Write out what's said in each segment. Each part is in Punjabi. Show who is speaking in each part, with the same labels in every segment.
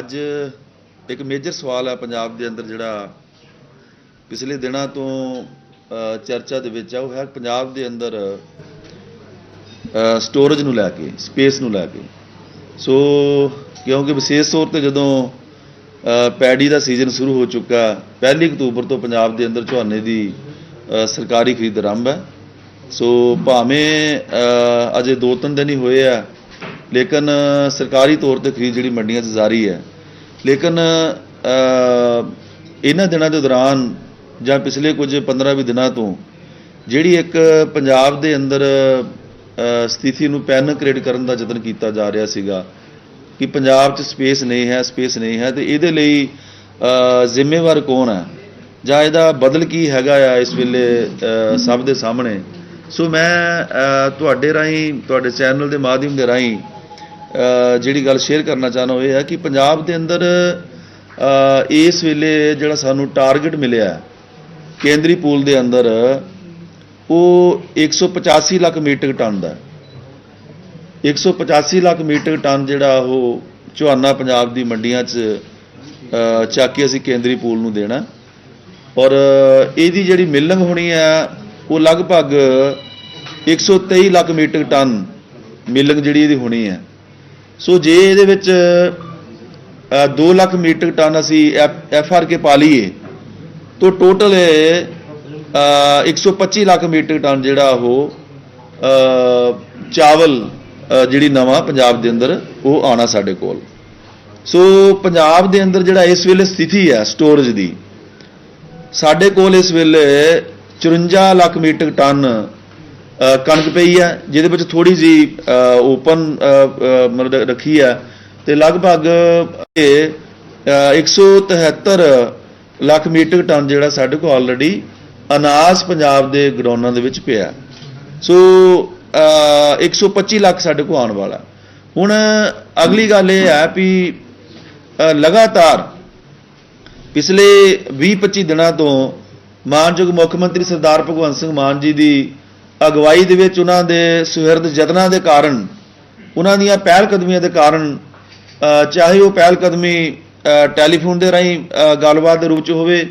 Speaker 1: ਅੱਜ ਇੱਕ ਮੇਜਰ ਸਵਾਲ ਹੈ ਪੰਜਾਬ ਦੇ ਅੰਦਰ ਜਿਹੜਾ ਪਿਛਲੇ ਦਿਨਾਂ ਤੋਂ ਚਰਚਾ ਦੇ ਵਿੱਚ ਆ ਉਹ ਹੈ ਪੰਜਾਬ ਦੇ ਅੰਦਰ ਸਟੋਰੇਜ ਨੂੰ ਲੈ ਕੇ ਸਪੇਸ ਨੂੰ ਲੈ ਕੇ। ਸੋ ਕਿਉਂਕਿ ਵਿਸ਼ੇਸ਼ ਤੌਰ ਤੇ ਜਦੋਂ ਅ, ਪੈਡੀ ਦਾ ਸੀਜ਼ਨ ਸ਼ੁਰੂ ਹੋ ਚੁੱਕਾ ਪਹਿਲੀ ਅਕਤੂਬਰ ਤੋਂ ਪੰਜਾਬ ਦੇ ਅੰਦਰ ਝੋਨੇ ਦੀ ਸਰਕਾਰੀ ਖਰੀਦ ਆਰੰਭ ਹੈ। ਸੋ ਭਾਵੇਂ ਅਜੇ ਦੋ ਤਿੰਨ ਦਿਨ ਹੀ ਹੋਏ ਆ ਲੇਕਿਨ ਸਰਕਾਰੀ ਤੌਰ ਤੇ ਖਰੀਦ ਜਿਹੜੀ ਮੰਡੀਆਂ 'ਚ ਜਾਰੀ ਹੈ ਲੇਕਿਨ ਇਹਨਾਂ ਦਿਨਾਂ ਦੇ ਦੌਰਾਨ ਜਾਂ ਪਿਛਲੇ ਕੁਝ 15-20 ਦਿਨਾਂ ਤੋਂ ਜਿਹੜੀ ਇੱਕ ਪੰਜਾਬ ਦੇ ਅੰਦਰ ਸਥਿਤੀ ਨੂੰ ਪੈਨ ਕ੍ਰੀਏਟ ਕਰਨ ਦਾ ਯਤਨ ਕੀਤਾ ਜਾ ਰਿਹਾ ਸੀਗਾ ਕਿ ਪੰਜਾਬ 'ਚ ਸਪੇਸ ਨਹੀਂ ਹੈ, ਸਪੇਸ ਨਹੀਂ ਹੈ, ਤੇ ਇਹਦੇ ਲਈ ਜ਼ਿੰਮੇਵਾਰ ਕੌਣ ਹੈ? ਜਾਂ ਇਹਦਾ ਬਦਲ ਕੀ ਹੈਗਾ ਆ ਇਸ ਵੇਲੇ ਸਭ ਦੇ ਸਾਹਮਣੇ? ਸੋ ਮੈਂ ਤੁਹਾਡੇ ਰਾਹੀਂ, ਤੁਹਾਡੇ ਚੈਨਲ ਦੇ ਮਾਧਿਅਮ ਦੇ ਰਾਹੀਂ ਜਿਹੜੀ ਗੱਲ ਸ਼ੇਅਰ ਕਰਨਾ ਚਾਹਨਾ ਉਹ ਇਹ ਹੈ ਕਿ ਪੰਜਾਬ ਦੇ ਅੰਦਰ ਇਸ ਵੇਲੇ ਜਿਹੜਾ ਸਾਨੂੰ ਟਾਰਗੇਟ ਮਿਲਿਆ ਕੇਂਦਰੀ ਪੂਲ ਦੇ ਅੰਦਰ, ਉਹ 185 ਲੱਖ ਮੀਟਰ ਟਨ ਦਾ ਹੈ। 185 ਲੱਖ ਮੀਟਰ ਟਨ ਜਿਹੜਾ ਉਹ ਝੋਨਾ ਪੰਜਾਬ ਦੀ ਮੰਡੀਆਂ 'ਚ ਚੱਕ ਕੇ ਅਸੀਂ ਕੇਂਦਰੀ ਪੂਲ ਨੂੰ ਦੇਣਾ ਔਰ ਇਹਦੀ ਜਿਹੜੀ ਮਿਲਿੰਗ ਹੋਣੀ ਹੈ, ਉਹ ਲਗਭਗ 123 ਲੱਖ ਮੀਟਰ ਟਨ ਮਿਲਿੰਗ ਜਿਹੜੀ ਇਹਦੀ ਹੋਣੀ ਹੈ। ਸੋ ਜੇ ਇਹਦੇ ਵਿੱਚ 2 ਲੱਖ ਮੀਟਰ ਟਨ ਅਸੀਂ ਐਫ ਆਰ ਕੇ ਪਾ ਲਈਏ, ਤਾਂ ਟੋਟਲ 125 ਲੱਖ ਮੀਟਰ ਟਨ ਜਿਹੜਾ ਉਹ ਚਾਵਲ ਜਿਹੜੀ ਨਵਾਂ ਪੰਜਾਬ ਦੇ ਅੰਦਰ ਉਹ ਆਣਾ ਸਾਡੇ ਕੋਲ। ਸੋ ਪੰਜਾਬ ਦੇ ਅੰਦਰ ਜਿਹੜਾ ਇਸ ਵੇਲੇ ਸਥਿਤੀ ਹੈ ਸਟੋਰੇਜ ਦੀ, ਸਾਡੇ ਕੋਲ ਇਸ ਵੇਲੇ 54 ਲੱਖ ਮੀਟਰ ਟਨ ਕਣਕ ਪਈ ਹੈ ਜਿਹਦੇ ਵਿੱਚ ਥੋੜੀ ਜੀ ਓਪਨ ਮਤਲਬ ਰੱਖੀ ਹੈ ਤੇ ਲਗਭਗ ਇਹ, ਅ, 173 ਲੱਖ ਮੀਟਰ ਟਨ ਜਿਹੜਾ ਸਾਡੇ ਕੋਲ ਆਲਰੇਡੀ ਅਨਾਜ ਪੰਜਾਬ ਦੇ ਗਡਾਊਨਾਂ ਦੇ ਵਿੱਚ ਪਿਆ ਹੈ। ਸੋ ਅ, 125 ਲੱਖ ਸਾਡੇ ਕੋਲ ਆਉਣ ਵਾਲਾ ਹੁਣ ਅਗਲੀ ਗੱਲ ਇਹ ਹੈ ਵੀ ਲਗਾਤਾਰ ਪਿਛਲੇ 20-25 ਦਿਨਾਂ ਤੋਂ ਮਾਨਯੋਗ ਮੁੱਖ ਮੰਤਰੀ ਸਰਦਾਰ ਭਗਵੰਤ ਸਿੰਘ ਮਾਨ ਜੀ ਦੀ ਅਗਵਾਈ ਦੇ ਵਿੱਚ ਉਹਨਾਂ ਦੇ ਸੁਹਿਰਦ ਯਤਨਾਂ ਦੇ ਕਾਰਨ, ਉਹਨਾਂ ਦੀਆਂ ਪਹਿਲ ਕਦਮੀਆਂ ਦੇ ਕਾਰਨ ਚਾਹੇ ਉਹ ਪਹਿਲ ਕਦਮੀ ਟੈਲੀਫੋਨ ਦੇ ਰਾਹੀਂ ਗੱਲਬਾਤ ਦੇ ਰੂਪ ਚ ਹੋਵੇ,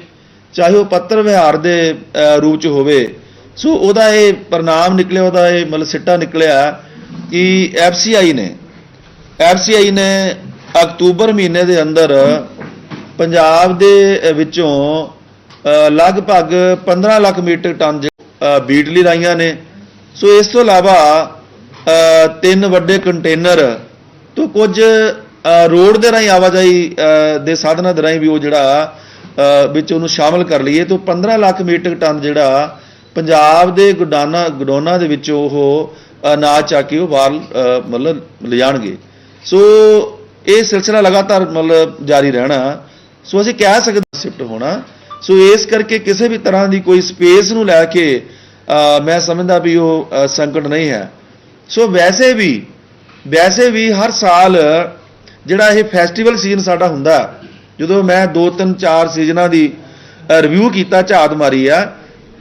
Speaker 1: ਚਾਹੇ ਉਹ ਪੱਤਰ ਵਿਹਾਰ ਦੇ ਰੂਪ ਚ ਹੋਵੇ, ਸੋ ਉਹਦਾ ਇਹ ਪ੍ਰਣਾਮ ਨਿਕਲਿਆ, ਉਹਦਾ ਇਹ ਮਤਲਬ ਸਿੱਟਾ ਨਿਕਲਿਆ ਕਿ ਐਫਸੀਆਈ ਨੇ ਐਫਸੀਆਈ ਨੇ ਅਕਤੂਬਰ ਮਹੀਨੇ ਦੇ ਅੰਦਰ ਪੰਜਾਬ ਦੇ ਵਿੱਚੋਂ ਲਗਭਗ 15 ਲੱਖ ਮੀਟਰ ਟਨ ਅ, ਬੀਟ ਲਈ ਲਾਈਆਂ ਨੇ। ਸੋ ਇਸ ਤੋਂ ਇਲਾਵਾ ਤਿੰਨ ਵੱਡੇ ਕੰਟੇਨਰ ਤੋਂ ਕੁਝ ਰੋਡ ਦੇ ਰਾਹੀਂ ਆਵਾਜਾਈ ਦੇ ਸਾਧਨਾਂ ਦੇ ਰਾਹੀਂ ਵੀ ਉਹ ਜਿਹੜਾ ਵਿੱਚ ਉਹਨੂੰ ਸ਼ਾਮਲ ਕਰ ਲਈਏ। ਤਾਂ 15 ਲੱਖ ਮੀਟਰ ਟਨ ਜਿਹੜਾ ਪੰਜਾਬ ਦੇ ਗੁਡਾਨਾ ਗਡੋਨਾ ਦੇ ਵਿੱਚ ਉਹ ਅਨਾਜ ਚੱਕ ਕੇ ਉਹ ਬਾਹਰ ਮਤਲਬ ਲਿਜਾਣਗੇ। ਸੋ ਇਹ ਸਿਲਸਿਲਾ ਲਗਾਤਾਰ ਮਤਲਬ ਜਾਰੀ ਰਹਿਣਾ। ਸੋ ਅਸੀਂ ਕਹਿ ਸਕਦੇ ਸ਼ਿਫਟ ਹੋਣਾ। ਸੋ ਇਸ ਕਰਕੇ ਕਿਸੇ ਵੀ ਤਰ੍ਹਾਂ ਦੀ ਕੋਈ ਸਪੇਸ ਨੂੰ ਲੈ ਕੇ ਮੈਂ ਸਮਝਦਾ ਵੀ ਉਹ ਸੰਕਟ ਨਹੀਂ ਹੈ। ਸੋ ਵੈਸੇ ਵੀ ਵੈਸੇ ਵੀ ਹਰ ਸਾਲ ਜਿਹੜਾ ਇਹ ਫੈਸਟੀਵਲ ਸੀਜ਼ਨ ਸਾਡਾ ਹੁੰਦਾ ਜਦੋਂ ਮੈਂ 2 3 4 ਸੀਜ਼ਨਾਂ ਦੀ ਰਿਵਿਊ ਕੀਤਾ ਝਾਤ ਮਾਰੀ ਆ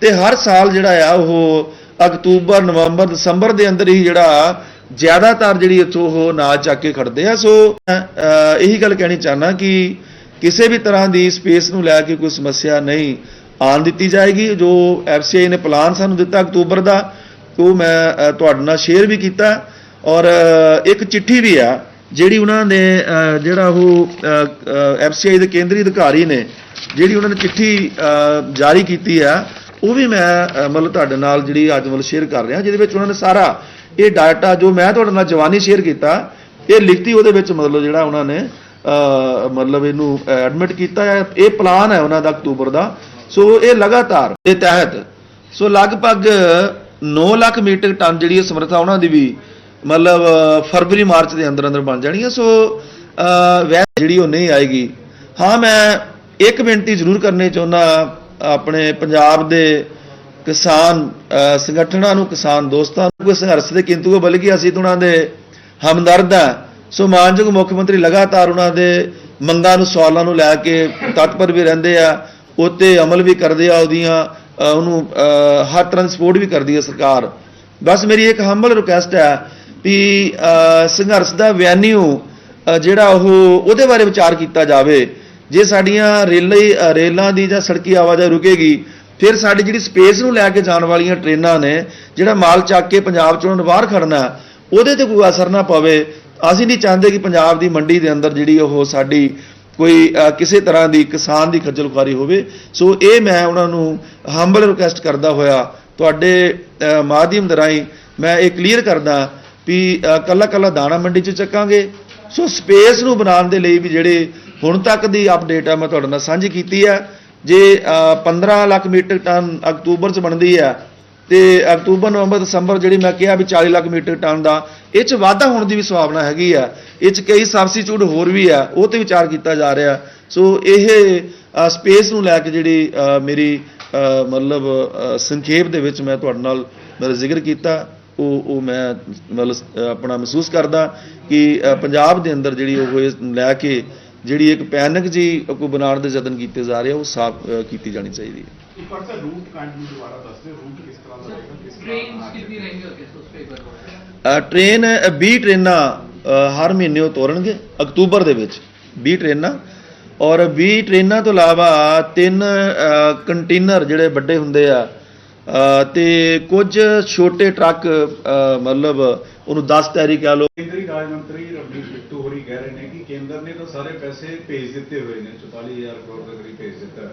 Speaker 1: ਤੇ ਹਰ ਸਾਲ ਜਿਹੜਾ ਆ ਉਹ ਅਕਤੂਬਰ ਨਵੰਬਰ ਦਸੰਬਰ ਦੇ ਅੰਦਰ ਹੀ ਜਿਹੜਾ ਜ਼ਿਆਦਾਤਰ ਜਿਹੜੀ ਇੱਥੋਂ ਉਹ ਨਾਚ ਚੱਕ ਕੇ ਖੜਦੇ ਆ। ਸੋ ਮੈਂ, ਇਹੀ ਗੱਲ ਕਹਿਣੀ ਚਾਹਨਾ ਕਿ ਕਿਸੇ ਵੀ ਤਰ੍ਹਾਂ ਦੀ ਸਪੇਸ ਨੂੰ ਲੈ ਕੇ ਕੋਈ ਸਮੱਸਿਆ ਨਹੀਂ ਆਣ ਦਿੱਤੀ ਜਾਏਗੀ। ਜੋ ਐਫਸੀਆਈ ਨੇ ਪਲਾਨ ਸਾਨੂੰ ਦਿੱਤਾ ਅਕਤੂਬਰ ਦਾ, ਉਹ ਮੈਂ ਤੁਹਾਡੇ ਨਾਲ ਸ਼ੇਅਰ ਵੀ ਕੀਤਾ ਔਰ ਇੱਕ ਚਿੱਠੀ ਵੀ ਆ, ਜਿਹੜੀ ਉਹਨਾਂ ਨੇ ਜਿਹੜਾ ਉਹ ਐਫਸੀਆਈ ਦੇ ਕੇਂਦਰੀ ਅਧਿਕਾਰੀ ਨੇ, ਜਿਹੜੀ ਉਹਨਾਂ ਨੇ ਚਿੱਠੀ ਜਾਰੀ ਕੀਤੀ ਆ, ਉਹ ਵੀ ਮੈਂ ਮਤਲਬ ਤੁਹਾਡੇ ਨਾਲ ਜਿਹੜੀ ਅੱਜ ਮਤਲਬ ਸ਼ੇਅਰ ਕਰ ਰਿਹਾ, ਜਿਹਦੇ ਵਿੱਚ ਉਹਨਾਂ ਨੇ ਸਾਰਾ ਇਹ ਡਾਟਾ ਜੋ ਮੈਂ ਤੁਹਾਡੇ ਨਾਲ ਜਵਾਨੀ ਸ਼ੇਅਰ ਕੀਤਾ, ਇਹ ਲਿਖਤੀ ਉਹਦੇ ਵਿੱਚ ਮਤਲਬ ਜਿਹੜਾ ਉਹਨਾਂ ਨੇ ਮਤਲਬ ਇਹਨੂੰ ਐਡਮਿਟ ਕੀਤਾ ਹੈ। ਇਹ ਪਲਾਨ ਹੈ ਉਹਨਾਂ ਦਾ ਅਕਤੂਬਰ ਦਾ। ਸੋ ਇਹ ਲਗਾਤਾਰ ਦੇ ਤਹਿਤ। ਸੋ ਲਗਭਗ 9 ਲੱਖ ਮੀਟਰ ਟਨ ਜਿਹੜੀ ਸਮਰੱਥਾ ਉਹਨਾਂ ਦੀ ਵੀ ਮਤਲਬ ਫਰਵਰੀ ਮਾਰਚ ਦੇ ਅੰਦਰ ਅੰਦਰ ਬਣ ਜਾਣੀ ਹੈ। ਸੋ ਅ, ਜਿਹੜੀ ਉਹ ਨਹੀਂ ਆਏਗੀ। ਹਾਂ ਮੈਂ ਇੱਕ ਬੇਨਤੀ ਜ਼ਰੂਰ ਕਰਨੀ ਚਾਹੁੰਦਾ ਆਪਣੇ ਪੰਜਾਬ ਦੇ ਕਿਸਾਨ ਸੰਗਠਨਾਂ ਨੂੰ ਕਿਸਾਨ ਦੋਸਤਾਂ ਨੂੰ ਸੰਘਰਸ਼ ਦੇ ਕਿੰਤੂ ਬਲਕਿ ਅਸੀਂ ਤਾਂ ਉਹਨਾਂ ਦੇ ਹਮਦਰਦ ਹਾਂ। ਸੋ ਮਾਨਯੋਗ ਮੁੱਖ ਮੰਤਰੀ ਲਗਾਤਾਰ ਉਹਨਾਂ ਦੇ ਮੰਗਾਂ ਨੂੰ, ਸਵਾਲਾਂ ਨੂੰ ਲੈ ਕੇ ਤਤਪਰ ਵੀ ਰਹਿੰਦੇ ਆ, ਉਤੇ ਅਮਲ ਵੀ ਕਰਦੇ ਆ, ਉਹਦੀਆਂ ਉਹਨੂੰ ਹਰ ਤਰ੍ਹਾਂ ਦੀ ਸਪੋਰਟ ਵੀ ਕਰਦੀ ਹੈ ਸਰਕਾਰ। ਬਸ ਮੇਰੀ ਇੱਕ ਹੰਬਲ ਰਿਕੁਐਸਟ ਹੈ ਵੀ ਸੰਘਰਸ਼ ਦਾ ਵੈਨਿਊ ਜਿਹੜਾ ਉਹ ਉਹਦੇ ਬਾਰੇ ਵਿਚਾਰ ਕੀਤਾ ਜਾਵੇ। ਜੇ ਸਾਡੀਆਂ ਰੇਲੀ ਰੇਲਾਂ ਦੀ ਜਾਂ ਸੜਕੀ ਆਵਾਜਾਈ ਰੁਕੇਗੀ, ਫਿਰ ਸਾਡੀ ਜਿਹੜੀ ਸਪੇਸ ਨੂੰ ਲੈ ਕੇ ਜਾਣ ਵਾਲੀਆਂ ਟ੍ਰੇਨਾਂ ਨੇ, ਜਿਹੜਾ ਮਾਲ ਚੱਕ ਕੇ ਪੰਜਾਬ ਚੋਂ ਬਾਹਰ ਖੜਨਾ, ਉਹਦੇ ਤੇ ਕੋਈ ਅਸਰ ਨਾ ਪਵੇ। ਅਸੀਂ ਨਹੀਂ ਚਾਹੁੰਦੇ ਕਿ ਪੰਜਾਬ ਦੀ ਮੰਡੀ ਦੇ ਅੰਦਰ ਜਿਹੜੀ ਉਹ ਸਾਡੀ ਕੋਈ ਕਿਸੇ ਤਰ੍ਹਾਂ ਦੀ ਕਿਸਾਨ ਦੀ ਖੱਜਲ ਖੁਆਰੀ ਹੋਵੇ। ਸੋ ਇਹ ਮੈਂ ਉਹਨਾਂ ਨੂੰ ਹੰਬਲ ਰਿਕੁਐਸਟ ਕਰਦਾ ਹੋਇਆ ਤੁਹਾਡੇ ਮਾਧਿਅਮ ਦੇ ਰਾਹੀਂ ਮੈਂ ਇਹ ਕਲੀਅਰ ਕਰਦਾ ਵੀ ਅ, ਕੱਲਾ ਕੱਲਾ ਦਾਣਾ ਮੰਡੀ 'ਚ ਚੱਕਾਂਗੇ। ਸੋ ਸਪੇਸ ਨੂੰ ਬਣਾਉਣ ਦੇ ਲਈ ਵੀ ਜਿਹੜੇ ਹੁਣ ਤੱਕ ਦੀ ਅਪਡੇਟ ਆ ਮੈਂ ਤੁਹਾਡੇ ਨਾਲ ਸਾਂਝੀ ਕੀਤੀ ਹੈ ਜੇ ਅ, 15 ਲੱਖ ਮੀਟਰ ਟਨ ਅਕਤੂਬਰ 'ਚ ਬਣਦੀ ਹੈ ਤੇ ਅਕਤੂਬਰ, ਨਵੰਬਰ, ਦਸੰਬਰ ਜਿਹੜੀ ਮੈਂ ਕਿਹਾ ਵੀ 40 ਲੱਖ ਮੀਟਰ ਟਨ ਦਾ, ਇਹ 'ਚ ਵਾਧਾ ਹੋਣ ਦੀ ਵੀ ਸੰਭਾਵਨਾ ਹੈਗੀ ਆ। ਇਹ 'ਚ ਕਈ ਸਬਸਟੀਟਿਊਟ ਹੋਰ ਵੀ ਆ, ਉਹ ਤੇ ਵਿਚਾਰ ਕੀਤਾ ਜਾ ਰਿਹਾ। ਸੋ ਇਹ ਸਪੇਸ ਨੂੰ ਲੈ ਕੇ ਜਿਹੜੀ ਮੇਰੀ ਮਤਲਬ ਸੰਖੇਪ ਦੇ ਵਿੱਚ ਮੈਂ ਤੁਹਾਡੇ ਨਾਲ ਮੇਰਾ ਜ਼ਿਕਰ ਕੀਤਾ, ਉਹ ਉਹ ਮੈਂ ਮਤਲਬ ਆਪਣਾ ਮਹਿਸੂਸ ਕਰਦਾ ਕਿ ਪੰਜਾਬ ਦੇ ਅੰਦਰ ਜਿਹੜੀ ਉਹ ਇਹ ਲੈ ਕੇ ਜਿਹੜੀ ਇੱਕ ਪੈਨਿਕ ਜੀ ਕੋ ਬਣਾਉਣ ਦੇ ਯਤਨ ਕੀਤੇ ਜਾ ਰਹੇ ਆ ਉਹ ਸਾਫ਼ ਕੀਤੀ ਜਾਣੀ ਚਾਹੀਦੀ ਹੈ।
Speaker 2: ਇੱਕ
Speaker 1: ਟ੍ਰੇਨ 20 ਟ੍ਰੇਨਾਂ ਹਰ ਮਹੀਨੇ ਉਹ ਤੋਰਨਗੇ ਅਕਤੂਬਰ ਦੇ ਵਿੱਚ 20 ਟ੍ਰੇਨਾਂ ਔਰ 20 ਟ੍ਰੇਨਾਂ ਤੋਂ ਇਲਾਵਾ ਤਿੰਨ ਕੰਟੇਨਰ ਜਿਹੜੇ ਵੱਡੇ ਹੁੰਦੇ ਆ ਤੇ ਕੁਝ ਛੋਟੇ ਟਰੱਕ ਮਤਲਬ ਉਹਨੂੰ 10 ਟੈਰੀ ਕਹ ਲੋ
Speaker 2: ਕੇਂਦਰੀ ਰਾਜ ਮੰਤਰੀ ਹੋਰੀ ਕਹਿ ਰਹੇ ਨੇ ਕਿ ਕੇਂਦਰ ਨੇ ਤਾਂ ਸਾਰੇ ਪੈਸੇ ਭੇਜ ਦਿੱਤੇ ਹੋਏ ਨੇ 44000 ਕਰੋੜ ਦੇ ਕਰੀਬ ਭੇਜ ਦਿੱਤਾ।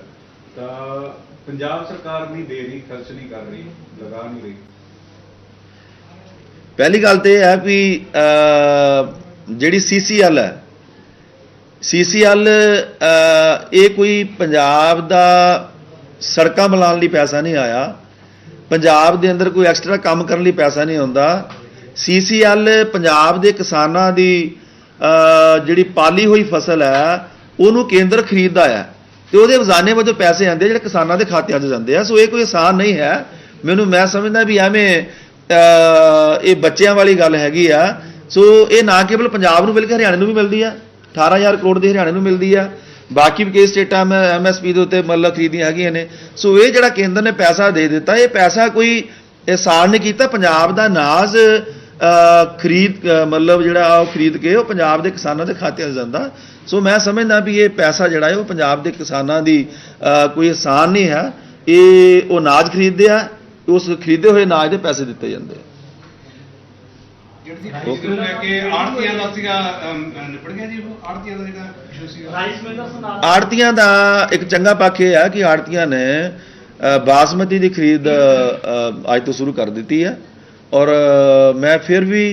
Speaker 2: ਤਾਂ ਪੰਜਾਬ ਸਰਕਾਰ ਨਹੀਂ ਦੇ ਰਹੀ, ਖਰਚ ਨਹੀਂ ਕਰ ਰਹੀ, ਲਗਾ ਨਹੀਂ ਰਹੀ।
Speaker 1: ਪਹਿਲੀ ਗੱਲ ਤੇ ਇਹ ਹੈ ਵੀ ਜਿਹੜੀ ਸੀਸੀਐਲ ਹੈ ਸੀਸੀਐਲ ਇਹ ਕੋਈ ਪੰਜਾਬ ਦਾ ਸੜਕਾਂ ਬਣਾਉਣ ਲਈ ਪੈਸਾ ਨਹੀਂ ਆਇਆ। ਪੰਜਾਬ ਦੇ ਅੰਦਰ ਕੋਈ ਐਕਸਟਰਾ ਕੰਮ ਕਰਨ ਲਈ ਪੈਸਾ ਨਹੀਂ ਆਉਂਦਾ ਸੀਸੀਐਲ ਪੰਜਾਬ ਦੇ ਕਿਸਾਨਾਂ ਦੀ ਜਿਹੜੀ ਪਾਲੀ ਹੋਈ ਫਸਲ ਹੈ, ਉਹਨੂੰ ਕੇਂਦਰ ਖਰੀਦਦਾ ਹੈ। ਤੇ ਉਹਦੇ ਵਜ਼ਾਨੇ ਵਜੋਂ ਪੈਸੇ ਆਉਂਦੇ ਜਿਹੜੇ ਕਿਸਾਨਾਂ ਦੇ ਖਾਤਿਆਂ 'ਚ ਜਾਂਦੇ ਆ। ਸੋ ਇਹ ਕੋਈ ਆਸਾਨ ਨਹੀਂ ਹੈ। ਮੈਨੂੰ, ਮੈਂ ਸਮਝਦਾ ਵੀ ਐਵੇਂ ਇਹ ਬੱਚਿਆਂ ਵਾਲੀ ਗੱਲ ਹੈਗੀ ਆ। ਸੋ ਇਹ ਨਾ ਕੇਵਲ ਪੰਜਾਬ ਨੂੰ ਬਲਕਿ ਹਰਿਆਣੇ ਨੂੰ ਵੀ ਮਿਲਦੀ ਆ। 18000 ਕਰੋੜ ਦੀ ਹਰਿਆਣੇ ਨੂੰ ਮਿਲਦੀ ਆ। ਬਾਕੀ ਵੀ ਕਈ ਸਟੇਟਾਂ ਮੈਂ ਐਮਐਸਪੀ ਦੇ ਉੱਤੇ ਮਤਲਬ ਖਰੀਦੀਆਂ ਹੈਗੀਆਂ ਨੇ। ਸੋ ਇਹ ਜਿਹੜਾ ਕੇਂਦਰ ਨੇ ਪੈਸਾ ਦੇ ਦਿੱਤਾ, ਇਹ ਪੈਸਾ ਕੋਈ ਆਸਾਨ ਨਹੀਂ ਕੀਤਾ। ਪੰਜਾਬ ਦਾ ਨਾਜ਼ ਖਰੀਦ ਮਤਲਬ ਜਿਹੜਾ ਉਹ ਖਰੀਦ ਕੇ ਉਹ ਪੰਜਾਬ ਦੇ ਕਿਸਾਨਾਂ ਦੇ ਖਾਤਿਆਂ 'ਚ ਜਾਂਦਾ। ਸੋ ਮੈਂ ਸਮਝਦਾ ਵੀ ਇਹ ਪੈਸਾ ਜਿਹੜਾ ਹੈ ਉਹ ਪੰਜਾਬ ਦੇ ਕਿਸਾਨਾਂ ਦੀ ਕੋਈ ਆਸਾਨ ਨਹੀਂ ਹੈ। ਇਹ ਉਹ ਅਨਾਜ ਖਰੀਦਦੇ ਆ ਉਸ ਖਰੀਦੇ ਹੋਏ ਅਨਾਜ ਦੇ ਪੈਸੇ ਦਿੱਤੇ ਜਾਂਦੇ ਆ।
Speaker 3: ਜਿਹੜੀ ਖਰੀਦ ਨੂੰ ਲੈ ਕੇ ਆੜਤੀਆਂ ਦਾ ਸੀਗਾ ਅਮ, ਅਮ, ਨਿਬੜ ਗਿਆ ਜੀ ਉਹ? ਆੜਤੀਆਂ ਦਾ ਜਿਹੜਾ ਇਸ਼ੂ ਸੀਗਾ।
Speaker 1: ਆੜਤੀਆਂ ਦਾ ਇੱਕ ਚੰਗਾ ਪੱਖ ਇਹ ਹੈ ਕਿ ਆੜਤੀਆਂ ਨੇ ਬਾਸਮਤੀ ਦੀ ਖਰੀਦ ਅੱਜ ਤੋਂ ਸ਼ੁਰੂ ਕਰ ਦਿੱਤੀ ਹੈ। ਔਰ ਮੈਂ ਫਿਰ ਵੀ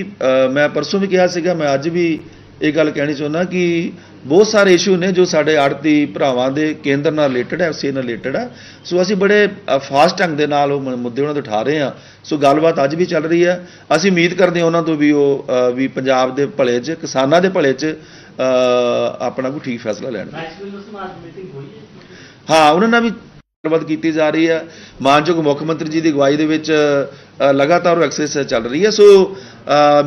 Speaker 1: ਮੈਂ ਪਰਸੋਂ ਵੀ ਕਿਹਾ ਸੀਗਾ ਮੈਂ ਅੱਜ ਵੀ ਇਹ ਗੱਲ ਕਹਿਣੀ ਚਾਹੁੰਦਾ ਕਿ ਬਹੁਤ ਸਾਰੇ ਇਸ਼ੂ ਨੇ ਜੋ ਸਾਡੇ ਆੜਤੀ ਭਰਾਵਾਂ ਦੇ ਕੇਂਦਰ ਨਾਲ ਰਿਲੇਟਡ ਹੈ ਉਸੇ ਨਾਲ ਰਿਲੇਟਡ ਹੈ। ਸੋ ਅਸੀਂ ਬੜੇ ਫਾਸਟ ਢੰਗ ਦੇ ਨਾਲ ਉਹ ਮੁੱਦੇ ਉਹਨਾਂ ਤੋਂ ਉਠਾ ਰਹੇ ਹਾਂ। ਸੋ ਗੱਲਬਾਤ ਅੱਜ ਵੀ ਚੱਲ ਰਹੀ ਹੈ। ਅਸੀਂ ਉਮੀਦ ਕਰਦੇ ਹਾਂ ਉਹਨਾਂ ਤੋਂ ਵੀ ਉਹ ਵੀ ਪੰਜਾਬ ਦੇ ਭਲੇ 'ਚ ਕਿਸਾਨਾਂ ਦੇ ਭਲੇ 'ਚ ਆਪਣਾ ਕੋਈ ਠੀਕ ਫੈਸਲਾ ਲੈਣ ਹਾਂ ਉਹਨਾਂ ਨਾਲ ਵੀ ਗੱਲਬਾਤ ਕੀਤੀ ਜਾ ਰਹੀ ਹੈ। ਮਾਨਯੋਗ ਮੁੱਖ ਮੰਤਰੀ ਜੀ ਦੀ ਅਗਵਾਈ ਦੇ ਵਿੱਚ ਲਗਾਤਾਰ ਉਹ ਐਕਸਰਸਾਈਜ਼ ਚੱਲ ਰਹੀ ਹੈ। ਸੋ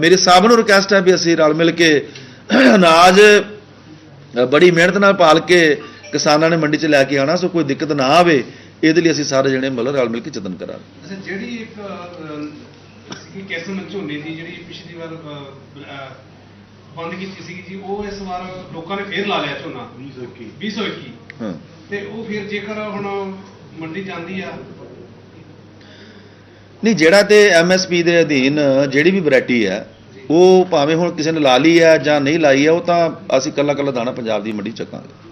Speaker 1: ਮੇਰੇ ਸਭ ਨੂੰ ਰਿਕਵੈਸਟ ਹੈ ਵੀ ਅਸੀਂ ਰਲ ਮਿਲ ਕੇ ਅਨਾਜ ਬੜੀ ਮਿਹਨਤ ਨਾਲ ਪਾਲ ਕੇ ਕਿਸਾਨਾਂ ਨੇ ਮੰਡੀ 'ਚ ਲੈ ਕੇ ਆਣਾ ਸੋ ਕੋਈ ਦਿੱਕਤ ਨਾ ਆਵੇ ਇਹਦੇ ਲਈ ਅਸੀਂ ਸਾਰੇ ਜਣੇ ਮਤਲਬ ਰਲ ਮਿਲ ਕੇ ਯਤਨ ਕਰਾਂਗੇ।
Speaker 3: ਜਿਹੜੀ ਇੱਕ ਕਿਸਮ ਝੋਨੇ ਦੀ ਜਿਹੜੀ ਪਿਛਲੀ ਵਾਰ ਬੰਦ ਕੀਤੀ ਸੀਗੀ ਜੀ ਉਹ ਇਸ ਵਾਰ ਲੋਕਾਂ ਨੇ ਫੇਰ ਲਾ ਲਿਆ ਝੋਨਾ।
Speaker 2: 2021
Speaker 3: 221
Speaker 1: ਹਾਂ।
Speaker 3: ਤੇ ਉਹ ਫਿਰ ਜੇਕਰ ਹੁਣ ਮੰਡੀ ਜਾਂਦੀ ਆ।
Speaker 1: ਨਹੀਂ ਜਿਹੜਾ ਤੇ ਐਮਐਸਪੀ ਦੇ ਅਧੀਨ ਜਿਹੜੀ ਵੀ ਵੈਰਾਈਟੀ ਹੈ ਉਹ ਭਾਵੇਂ ਹੁਣ ਕਿਸੇ ਨੇ ਲਾ ਲਈ ਹੈ ਜਾਂ ਨਹੀਂ ਲਾਈ ਹੈ ਉਹ ਤਾਂ ਅਸੀਂ ਕੱਲਾ ਕੱਲਾ ਦਾਣਾ ਪੰਜਾਬ ਦੀ ਮੰਡੀ ਚੱਕਾਂਗੇ।